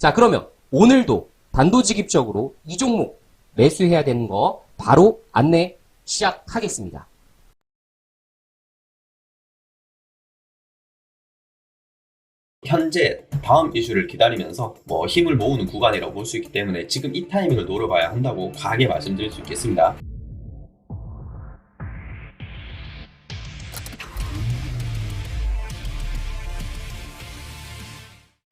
자 그러면 오늘도 단도직입적으로 이 종목 매수해야 되는 거 바로 안내 시작하겠습니다. 현재 다음 이슈를 기다리면서 뭐 힘을 모으는 구간이라고 볼 수 있기 때문에 지금 이 타이밍을 노려봐야 한다고 과하게 말씀드릴 수 있겠습니다.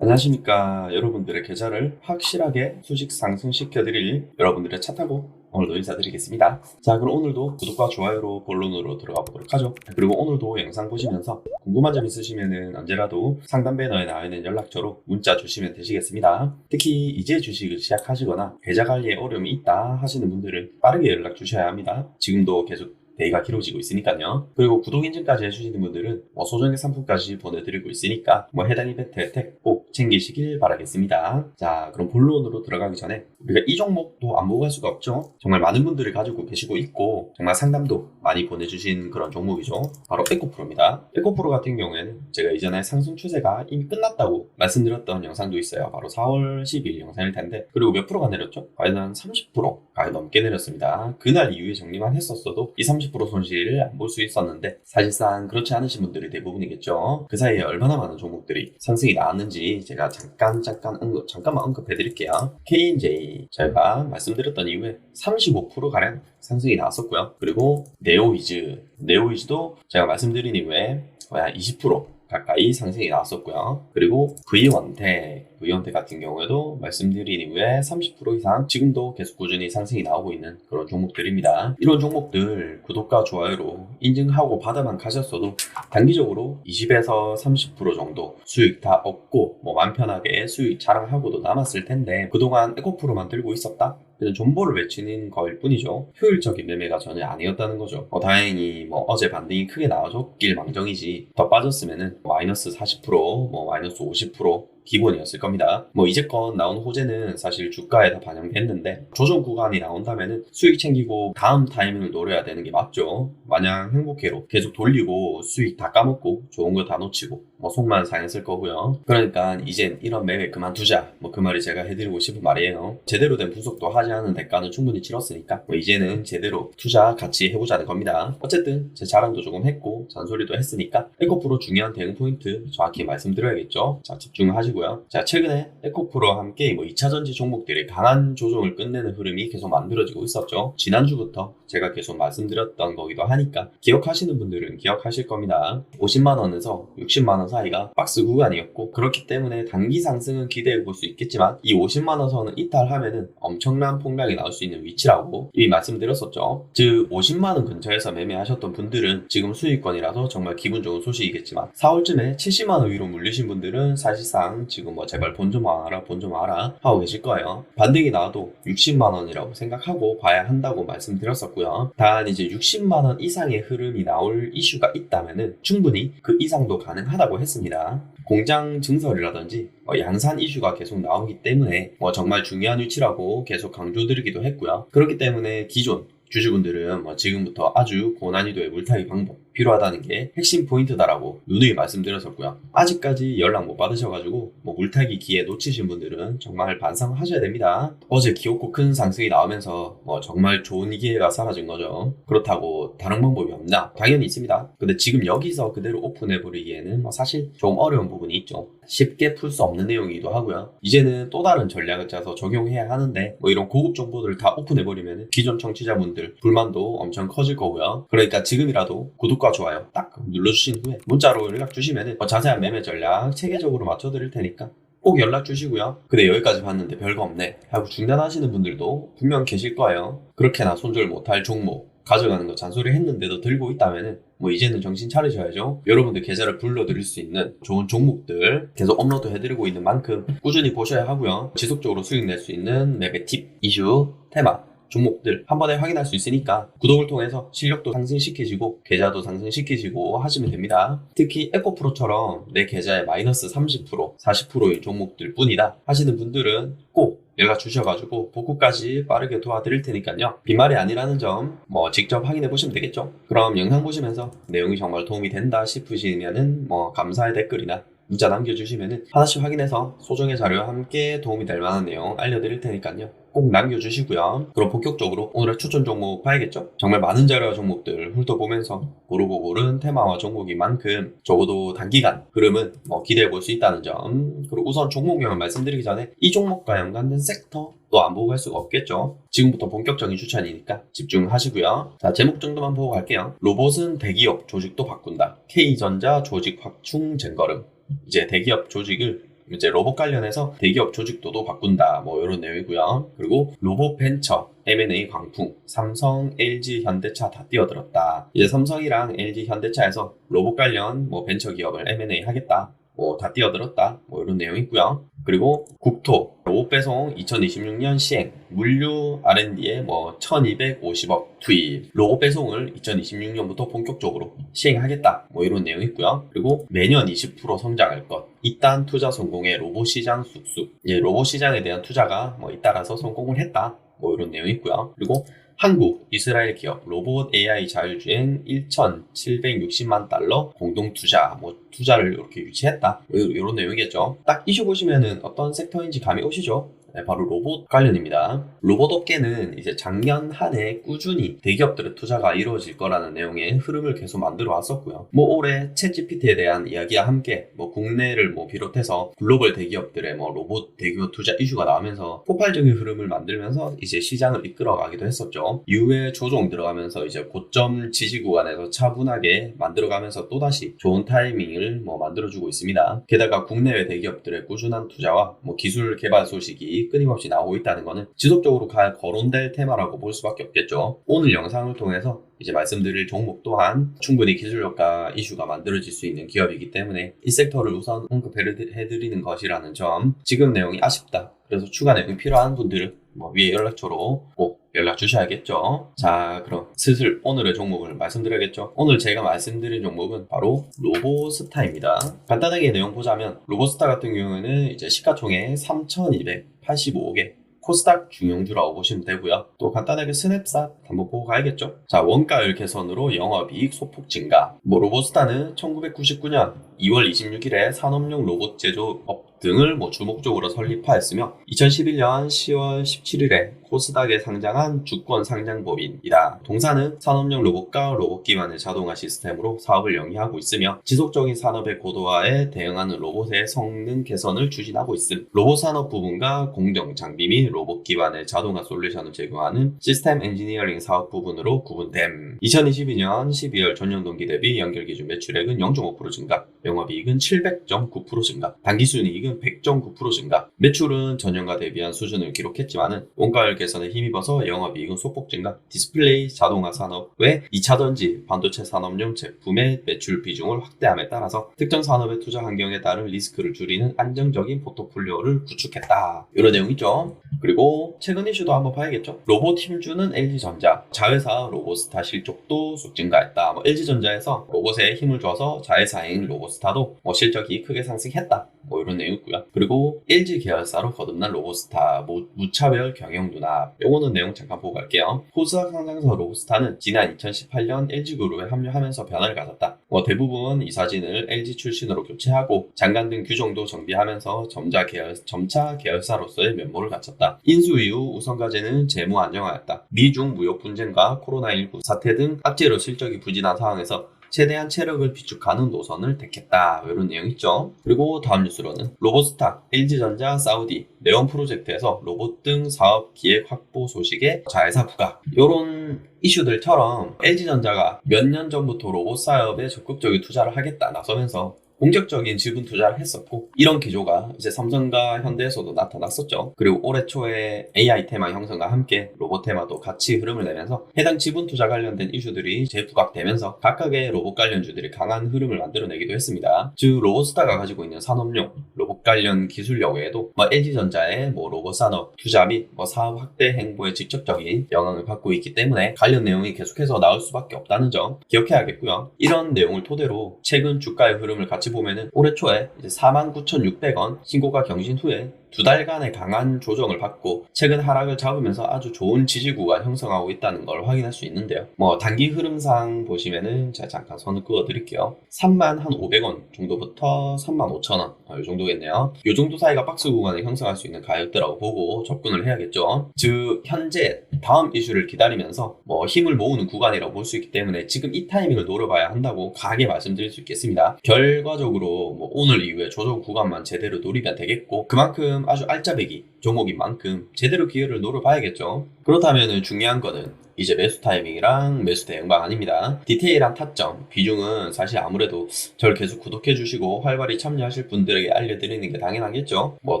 안녕하십니까 여러분들의 계좌를 확실하게 수직 상승시켜 드릴 여러분들의 차 타고 오늘도 인사드리겠습니다. 자 그럼 오늘도 구독과 좋아요로 본론으로 들어가 보도록 하죠. 그리고 오늘도 영상 보시면서 궁금한 점 있으시면 언제라도 상담 배너에 나와 있는 연락처로 문자 주시면 되시겠습니다. 특히 이제 주식을 시작하시거나 계좌 관리에 어려움이 있다 하시는 분들은 빠르게 연락 주셔야 합니다. 지금도 계속 대기가 길어지고 있으니까요. 그리고 구독 인증까지 해주시는 분들은 뭐 소정의 상품까지 보내드리고 있으니까 뭐 해당 이벤트 혜택 꼭 챙기시길 바라겠습니다. 자, 그럼 본론으로 들어가기 전에 우리가 이 종목도 안 보고 갈 수가 없죠. 정말 많은 분들이 가지고 계시고 있고 정말 상담도 많이 보내주신 그런 종목이죠. 바로 에코프로입니다. 에코프로 같은 경우에는 제가 이전에 상승 추세가 이미 끝났다고 말씀드렸던 영상도 있어요. 바로 4월 10일 영상일 텐데 그리고 몇 프로가 내렸죠? 과연 한 30% 가에 넘게 내렸습니다. 그날 이후에 정리만 했었어도 이 30% 손실을 안 볼 수 있었는데 사실상 그렇지 않으신 분들이 대부분이겠죠. 그 사이에 얼마나 많은 종목들이 상승이 나왔는지 제가 잠깐 잠깐 언급 잠깐만 언급해 드릴게요. K&J 제가 말씀드렸던 이후에 35% 가량 상승이 나왔었고요. 그리고 네오이즈 네오이즈도 제가 말씀드린 이후에 거의 한 20% 가까이 상승이 나왔었고요. 그리고 V원택, V원택 같은 경우에도 말씀드린 이후에 30% 이상 지금도 계속 꾸준히 상승이 나오고 있는 그런 종목들입니다. 이런 종목들 구독과 좋아요로 인증하고 받아만 가셨어도 단기적으로 20에서 30% 정도 수익 다 얻고 뭐 맘 편하게 수익 자랑하고도 남았을 텐데 그동안 에코프로만 들고 있었다? 그냥 존버를 외치는 거일 뿐이죠. 효율적인 매매가 전혀 아니었다는 거죠. 어, 다행히 뭐 어제 반등이 크게 나와줬길 망정이지 더 빠졌으면은 마이너스 40%, 뭐 마이너스 50% 기본이었을 겁니다. 뭐 이제껏 나온 호재는 사실 주가에 다 반영됐는데 조정 구간이 나온다면은 수익 챙기고 다음 타이밍을 노려야 되는 게 맞죠. 마냥 행복해로 계속 돌리고 수익 다 까먹고 좋은 거 다 놓치고 뭐 속만 상했을 거고요. 그러니까 이젠 이런 매매 그만두자. 뭐 그 말이 제가 해드리고 싶은 말이에요. 제대로 된 분석도 하지 않은 대가는 충분히 치렀으니까 뭐 이제는 제대로 투자 같이 해보자는 겁니다. 어쨌든 제 자랑도 조금 했고 잔소리도 했으니까 에코프로 중요한 대응 포인트 정확히 말씀드려야겠죠. 자 집중하시고 요. 자 최근에 에코프로와 함께 뭐 2차전지 종목들이 강한 조정을 끝내는 흐름이 계속 만들어지고 있었죠. 지난주부터 제가 계속 말씀드렸던 거기도 하니까 기억하시는 분들은 기억하실 겁니다. 50만 원에서 60만 원 사이가 박스 구간이었고 그렇기 때문에 단기 상승은 기대해 볼 수 있겠지만 이 50만 원 선은 이탈하면은 엄청난 폭락이 나올 수 있는 위치라고 이미 말씀드렸었죠. 즉 50만 원 근처에서 매매하셨던 분들은 지금 수익권이라서 정말 기분 좋은 소식이겠지만 4월쯤에 70만 원 위로 물리신 분들은 사실상 지금 뭐 제발 본좀 와라 본좀 와라 하고 계실 거예요. 반등이 나와도 60만 원이라고 생각하고 봐야 한다고 말씀드렸었고요. 단 이제 60만 원 이상의 흐름이 나올 이슈가 있다면은 충분히 그 이상도 가능하다고 했습니다. 공장 증설이라든지 어, 양산 이슈가 계속 나오기 때문에 뭐 정말 중요한 위치라고 계속 강조드리기도 했고요. 그렇기 때문에 기존 주주분들은 뭐 지금부터 아주 고난이도의 물타기 방법 필요하다는 게 핵심 포인트다라고 누누이 말씀드렸었고요. 아직까지 연락 못 받으셔가지고 뭐 물타기 기회 놓치신 분들은 정말 반성하셔야 됩니다. 어제 기업고 큰 상승이 나오면서 뭐 정말 좋은 기회가 사라진 거죠. 그렇다고 다른 방법이 없나? 당연히 있습니다. 근데 지금 여기서 그대로 오픈해버리기에는 뭐 사실 좀 어려운 부분이 있죠. 쉽게 풀 수 없는 내용이기도 하고요. 이제는 또 다른 전략을 짜서 적용해야 하는데 뭐 이런 고급 정보들을 다 오픈해버리면 기존 청취자분들 불만도 엄청 커질 거고요. 그러니까 지금이라도 구독과 좋아요 딱 눌러주신 후에 문자로 연락 주시면 자세한 매매 전략 체계적으로 맞춰드릴 테니까 꼭 연락 주시고요. 근데 여기까지 봤는데 별거 없네 하고 중단하시는 분들도 분명 계실 거예요. 그렇게나 손절 못할 종목 가져가는 거 잔소리 했는데도 들고 있다면은 뭐 이제는 정신 차리셔야죠. 여러분들 계좌를 불러드릴 수 있는 좋은 종목들 계속 업로드 해드리고 있는 만큼 꾸준히 보셔야 하고요. 지속적으로 수익 낼 수 있는 매매 팁, 이슈, 테마 종목들 한 번에 확인할 수 있으니까 구독을 통해서 실력도 상승시키시고 계좌도 상승시키시고 하시면 됩니다. 특히 에코프로처럼 내 계좌에 마이너스 30% 40%의 종목들 뿐이다 하시는 분들은 꼭 연락 주셔가지고 복구까지 빠르게 도와드릴 테니까요. 빈말이 아니라는 점 뭐 직접 확인해 보시면 되겠죠. 그럼 영상 보시면서 내용이 정말 도움이 된다 싶으시면은 뭐 감사의 댓글이나 문자 남겨주시면은 하나씩 확인해서 소정의 자료와 함께 도움이 될 만한 내용 알려드릴 테니까요. 꼭 남겨주시고요. 그럼 본격적으로 오늘의 추천 종목 봐야겠죠? 정말 많은 자료와 종목들 훑어보면서 고르고 고른 테마와 종목인 만큼 적어도 단기간 흐름은 뭐 기대해 볼 수 있다는 점. 그리고 우선 종목명을 말씀드리기 전에 이 종목과 연관된 섹터 또안 보고 갈 수가 없겠죠. 지금부터 본격적인 추천이니까 집중하시고요. 자, 제목 정도만 보고 갈게요. 로봇은 대기업 조직도 바꾼다. K전자 조직 확충 쟁거름. 이제 대기업 조직을 이제 로봇 관련해서 대기업 조직도도 바꾼다 뭐 이런 내용이고요. 그리고 로봇 벤처 M&A 광풍 삼성, LG, 현대차 다 뛰어들었다. 이제 삼성이랑 LG, 현대차에서 로봇 관련 뭐 벤처 기업을 M&A 하겠다. 뭐 다 뛰어들었다 뭐 이런 내용 있고요. 그리고 국토 로봇 배송 2026년 시행 물류 R&D에 뭐 1250억 투입 로봇 배송을 2026년부터 본격적으로 시행하겠다 뭐 이런 내용 있고요. 그리고 매년 20% 성장할 것 이딴 투자 성공의 로봇 시장 쑥쑥 예, 로봇 시장에 대한 투자가 뭐 잇따라서 성공을 했다 뭐 이런 내용 있고요. 그리고 한국, 이스라엘 기업 로봇 AI 자율주행 1,760만 달러 공동 투자, 뭐 투자를 이렇게 유치했다. 뭐 이런 내용이겠죠. 딱 이슈 보시면은 어떤 섹터인지 감이 오시죠? 네, 바로 로봇 관련입니다. 로봇 업계는 이제 작년 한 해 꾸준히 대기업들의 투자가 이루어질 거라는 내용의 흐름을 계속 만들어 왔었고요. 뭐 올해 챗GPT에 대한 이야기와 함께 뭐 국내를 뭐 비롯해서 글로벌 대기업들의 뭐 로봇 대기업 투자 이슈가 나오면서 폭발적인 흐름을 만들면서 이제 시장을 이끌어 가기도 했었죠. 이후에 조정 들어가면서 이제 고점 지지 구간에서 차분하게 만들어가면서 또다시 좋은 타이밍을 뭐 만들어주고 있습니다. 게다가 국내외 대기업들의 꾸준한 투자와 뭐 기술 개발 소식이 끊임없이 나오고 있다는 것은 지속적으로 가 거론될 테마라고 볼 수밖에 없겠죠. 오늘 영상을 통해서 이제 말씀드릴 종목 또한 충분히 기술력과 이슈가 만들어질 수 있는 기업이기 때문에 이 섹터를 우선 언급해드리는 것이라는 점 지금 내용이 아쉽다. 그래서 추가 내용이 필요한 분들은 뭐 위에 연락처로 꼭 연락 주셔야겠죠. 자, 그럼 슬슬 오늘의 종목을 말씀드려야겠죠. 오늘 제가 말씀드린 종목은 바로 로보스타입니다. 간단하게 내용 보자면 로보스타 같은 경우에는 이제 시가총액 3,285개 코스닥 중용주라고 보시면 되고요. 또 간단하게 스냅샷 한번 보고 가야겠죠. 자, 원가율 개선으로 영업이익 소폭 증가. 뭐 로보스타는 1999년 2월 26일에 산업용 로봇 제조업 등을 뭐 주목적으로 설립하였으며 2011년 10월 17일에 코스닥에 상장한 주권 상장법인이다. 동사는 산업용 로봇과 로봇 기반의 자동화 시스템으로 사업을 영위하고 있으며 지속적인 산업의 고도화에 대응하는 로봇의 성능 개선을 추진하고 있음. 로봇 산업 부분과 공정 장비 및 로봇 기반의 자동화 솔루션을 제공하는 시스템 엔지니어링 사업 부분으로 구분됨. 2022년 12월 전년 동기 대비 연결 기준 매출액은 0.5% 증가, 영업이익은 700.9% 증가, 단기순이익은 100.9% 증가. 매출은 전년과 대비한 수준을 기록했지만은 원가율 개선에 힘입어서 영업이익은 소폭 증가, 디스플레이 자동화 산업 외 2차전지 반도체 산업용 제품의 매출 비중을 확대함에 따라서 특정 산업의 투자 환경에 따른 리스크를 줄이는 안정적인 포트폴리오를 구축했다. 이런 내용 있죠. 그리고 최근 이슈도 한번 봐야겠죠. 로봇 힘주는 LG전자, 자회사 로봇스타 실적도 쑥 증가했다. 뭐 LG전자에서 로봇에 힘을 줘서 자회사인 로봇스타도 뭐 실적이 크게 상승했다. 뭐 이런 내용 있고요. 그리고 LG 계열사로 거듭난 로봇스타 무, 무차별 경영 누납. 요거는 내용 잠깐 보고 갈게요. 코스닥 상장사 로봇스타는 지난 2018년 LG그룹에 합류하면서 변화를 가졌다. 뭐 대부분 이사진을 LG 출신으로 교체하고 장관 등 규정도 정비하면서 점자 계열, 점차 계열사로서의 면모를 갖췄다. 인수 이후 우선 과제는 재무 안정화였다. 미중 무역 분쟁과 코로나19 사태 등 악재로 실적이 부진한 상황에서 최대한 체력을 비축하는 노선을 택했다. 이런 내용 있죠. 그리고 다음 뉴스로는 로봇스타, LG전자, 사우디, 네온 프로젝트에서 로봇 등 사업 기획 확보 소식에 자회사 부각. 이런 이슈들처럼 LG전자가 몇 년 전부터 로봇 사업에 적극적인 투자를 하겠다 나서면서 공격적인 지분 투자를 했었고 이런 기조가 이제 삼성과 현대에서도 나타났었죠. 그리고 올해 초에 AI 테마 형성과 함께 로봇 테마도 같이 흐름을 내면서 해당 지분 투자 관련된 이슈들이 재부각되면서 각각의 로봇 관련주들이 강한 흐름을 만들어내기도 했습니다. 즉 로봇스타가 가지고 있는 산업용 로봇 관련 기술력 외에도 뭐 LG전자의 뭐 로봇 산업 투자 및 뭐 사업 확대 행보에 직접적인 영향을 받고 있기 때문에 관련 내용이 계속해서 나올 수밖에 없다는 점 기억해야겠고요. 이런 내용을 토대로 최근 주가의 흐름을 같이 보면은 올해 초에 이제 49,600원 신고가 경신 후에 두 달간의 강한 조정을 받고 최근 하락을 잡으면서 아주 좋은 지지 구간 형성하고 있다는 걸 확인할 수 있는데요. 뭐 단기 흐름상 보시면은 제가 잠깐 선을 그어 드릴게요. 3만 한 500원 정도부터 3만 5천원 이 정도겠네요. 이 정도 사이가 박스 구간을 형성할 수 있는 가격대라고 보고 접근을 해야겠죠. 즉 현재 다음 이슈를 기다리면서 뭐 힘을 모으는 구간이라고 볼 수 있기 때문에 지금 이 타이밍을 노려봐야 한다고 강하게 말씀드릴 수 있겠습니다. 결과적으로 뭐 오늘 이후에 조정 구간만 제대로 노리면 되겠고 그만큼 아주 알짜배기 종목인 만큼 제대로 기회를 노려봐야겠죠. 그렇다면 중요한 거는 이제 매수 타이밍이랑 매수 대응 방안입니다. 디테일한 타점, 비중은 사실 아무래도 저를 계속 구독해 주시고 활발히 참여하실 분들에게 알려드리는 게 당연하겠죠. 뭐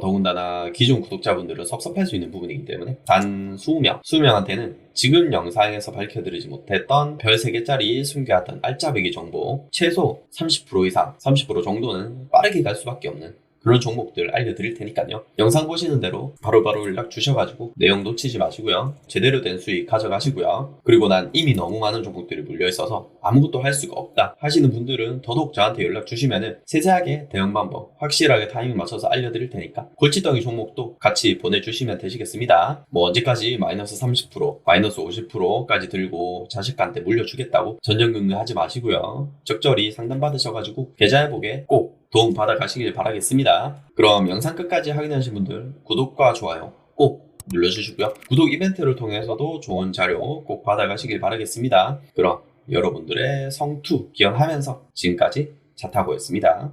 더군다나 기존 구독자분들은 섭섭할 수 있는 부분이기 때문에 단 20명, 20명한테는 지금 영상에서 밝혀드리지 못했던 별 3개짜리 숨겨왔던 알짜배기 정보 최소 30% 이상, 30% 정도는 빠르게 갈 수밖에 없는 그런 종목들 알려드릴 테니까요. 영상 보시는 대로 바로 바로 연락 주셔가지고 내용 놓치지 마시고요. 제대로 된 수익 가져가시고요. 그리고 난 이미 너무 많은 종목들이 물려있어서 아무것도 할 수가 없다 하시는 분들은 더더욱 저한테 연락 주시면은 세세하게 대응 방법 확실하게 타이밍 맞춰서 알려드릴 테니까 골치덩이 종목도 같이 보내주시면 되시겠습니다. 뭐 언제까지 마이너스 30% 마이너스 50%까지 들고 자식한테 물려주겠다고 전전긍긍 하지 마시고요. 적절히 상담 받으셔가지고 계좌 회복에 꼭 도움 받아 가시길 바라겠습니다. 그럼 영상 끝까지 확인하신 분들 구독과 좋아요 꼭 눌러주시고요. 구독 이벤트를 통해서도 좋은 자료 꼭 받아가시길 바라겠습니다. 그럼 여러분들의 성투 기원하면서 지금까지 자타고였습니다.